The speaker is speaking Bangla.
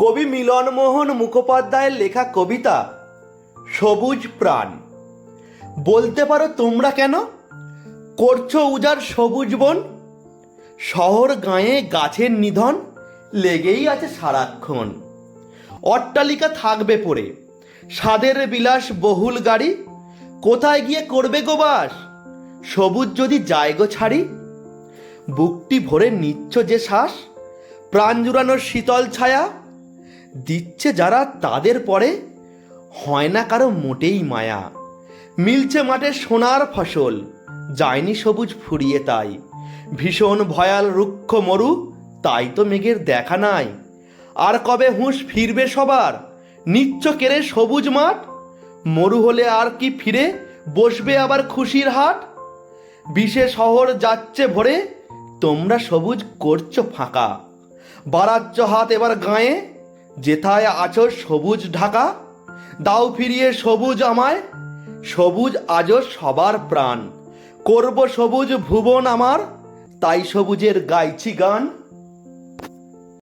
কবি মিলনমোহন মুখোপাধ্যায়ের লেখা কবিতা, সবুজ প্রাণ। বলতে পারো তোমরা কেন? করছ উজার সবুজ বন, শহর গাঁয়ে গাছের নিধন, লেগেই আছে সারাক্ষণ। অট্টালিকা থাকবে পড়ে সাদের বিলাস বহুল গাড়ি, কোথায় গিয়ে করবে গো বাস? সবুজ যদি জায়গো ছাড়ি? বুকটি ভরে নিচ্ছ যে শ্বাস, প্রাণ জুড়ানোর শীতল ছায়া দিচ্ছে যারা তাদের পরে, হয় না কারও মোটেই মায়া। মিলছে মাঠে সোনার ফসল, যায়নি সবুজ ফুরিয়ে তাই। ভীষণ ভয়াল রুক্ষ মরু, তাই তো মেঘের দেখা নাই। আর কবে হুঁশ ফিরবে সবার? নিচ্ছ কেড়ে সবুজ মাঠ? মরু হলে আর কি ফিরে? বসবে আবার খুশির হাট? বিশে শহর যাচ্ছে ভরে, তোমরা সবুজ করছ ফাঁকা। বাড়াচ্ছ হাত এবার গায়ে যেথায় আছো সবুজ ঢাকা, দাও ফিরিয়ে সবুজ আমায়, সবুজ আজও সবার প্রাণ। করব সবুজ ভুবন আমার, তাই সবুজের গাইছি গান।